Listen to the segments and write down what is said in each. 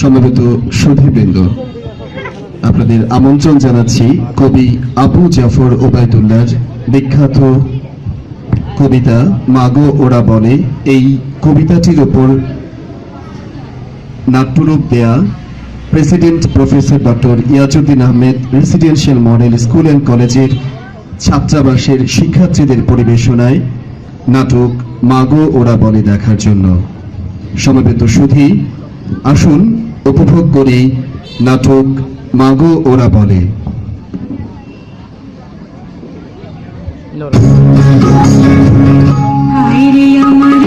সমবেত সুধীবৃন্দ আপনাদের আমন্ত্রণ জানাচ্ছি কবি আবু জাফর ওবায়দুল্লার বিখ্যাত কবিতা মাগো ওরা বলে এই কবিতাটির ওপর নাট্যরূপ দেয়া president professor doctor Iajuddin Ahmed residential model school and কলেজের ছাত্রাবাসের শিক্ষার্থীদের পরিবেশনায় নাটক মাগো ওরা বলে দেখার জন্য। সমবেত সুধী, আসুন উপভোগ করি নাটক মাগো ওরা বলে। আমার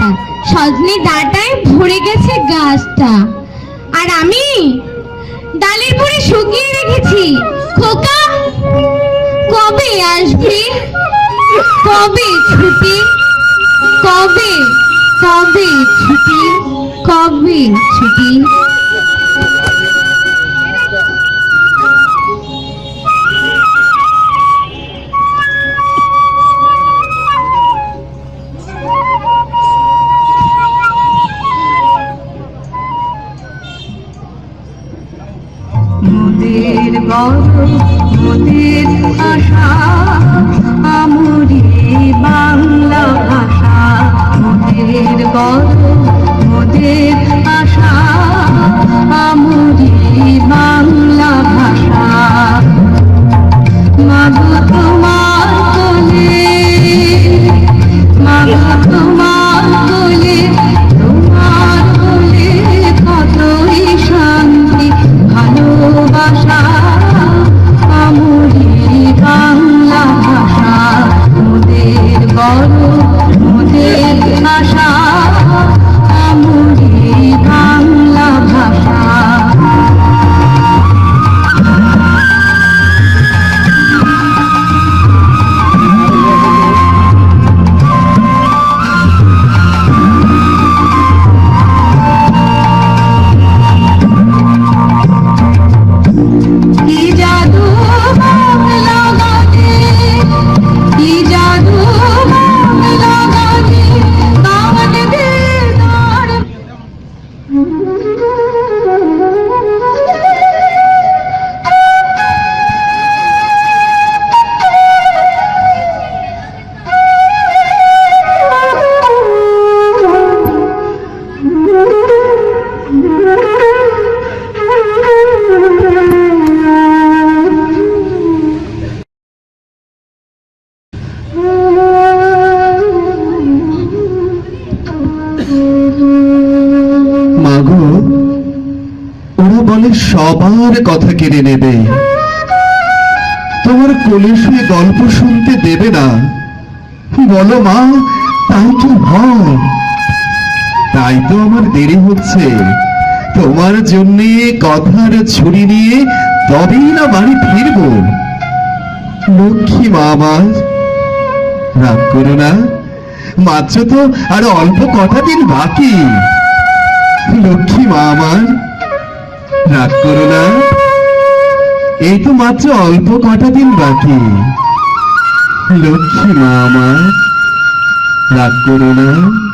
ডাটা সজনে ডাটায় ভরে গেছে গাছটা। আর আমি ডালের পরে শুকিয়ে রেখেছি। খোকা, কবে আসবে? কবে ছুটি? কবে কবে ছুটি? কবে ছুটি? 전 সবার কথা কেড়ে নেবে। তোমার কোলে শুয়ে গল্প শুনতে দেবে না। বলো মা, তাই হয়। তাই তো আমার দেরি হচ্ছে। তোমার জন্যে কথার ছুরি নিয়ে তবেই না বাড়ি ফিরবো। লক্ষ্মী মা আমার, রাগ করো না। মাত্র তো আর অল্প কটা দিন বাকি। লক্ষ্মী মা আমার রাগ করো না। এই তো মাত্র অল্প কটা দিন বাকি। লক্ষ্মী মা আমার, রাগ করো না।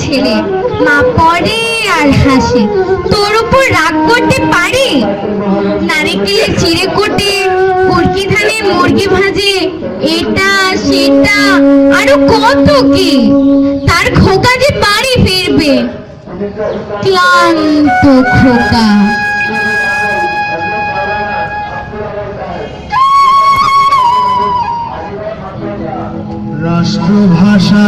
ছেলে মা পড়ে আর হাসে। তোর উপর রাগ করতে পারে? নারিকেলে চিড়ে কোটে কুরকি ধানে মুরগি ভাজে, এটা, সেটা, আরও কত কি? তার খোকা যে বাড়ি ফিরবে। ক্লান্ত খোকা। রাষ্ট্রভাষা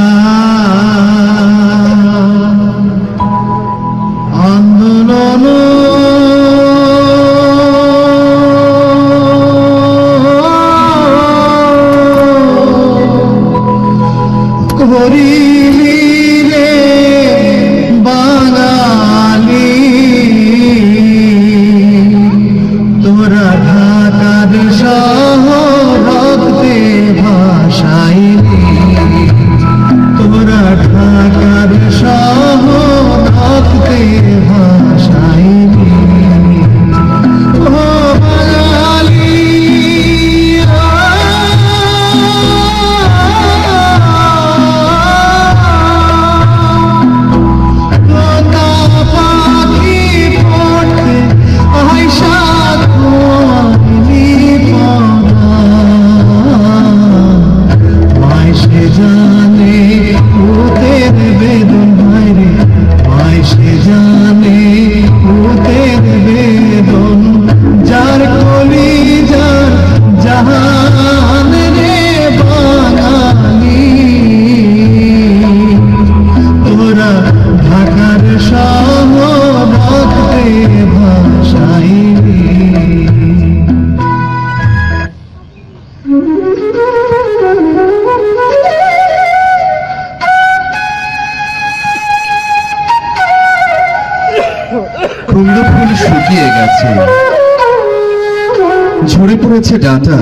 ঝরে পড়েছে ডাটা।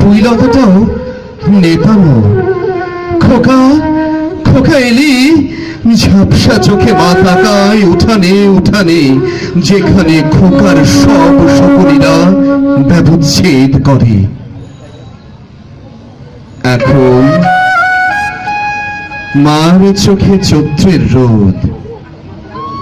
পুইলতাটাও নেতানো খোকা খোকা এলি। ঝাপসা চোখে মা তাকায়, উঠানে উঠানে। যেখানে খোকার সব শকুনিরা ব্যবচ্ছেদ করে। এখন মার চোখে চৈত্রের রোদ।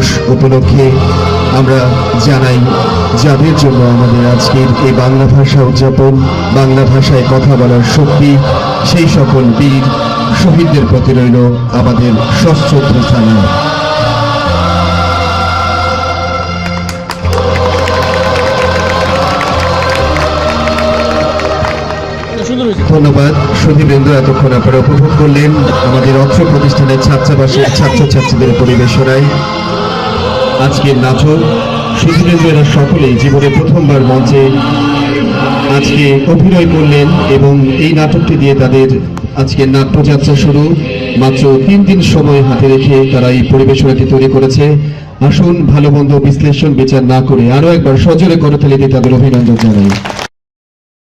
দিবস উপলক্ষে আমরা জানাই, যাদের জন্য আমাদের আজকের এই বাংলা ভাষা উদযাপন, বাংলা ভাষায় কথা বলার শক্তি, সেই সকল বীর শহীদদের প্রতি রইল আমাদের সশ্রদ্ধ জানায় ধন্যবাদ। সুধীবৃন্দ এতক্ষণ আপনারা উপভোগ করলেন আমাদের অর্থ প্রতিষ্ঠানের ছাত্রাবাসের ছাত্রছাত্রীদের পরিবেশনায়। আজকের নাটক সুধীবৃন্দ এরা সকলেই জীবনে প্রথমবার মঞ্চে আজকে অভিনয় করলেন এবং এই নাটকটি দিয়ে তাদের আজকে নাট্যযাত্রা শুরু। মাত্র তিন দিন সময় হাতে রেখে তারা এই পরিবেশনাটি তৈরি করেছে। আসুন ভালো মন্দ বিশ্লেষণ, বিচার না করে আরও একবার সজোরে করতালি দিয়ে তাদের অভিনন্দন জানাই।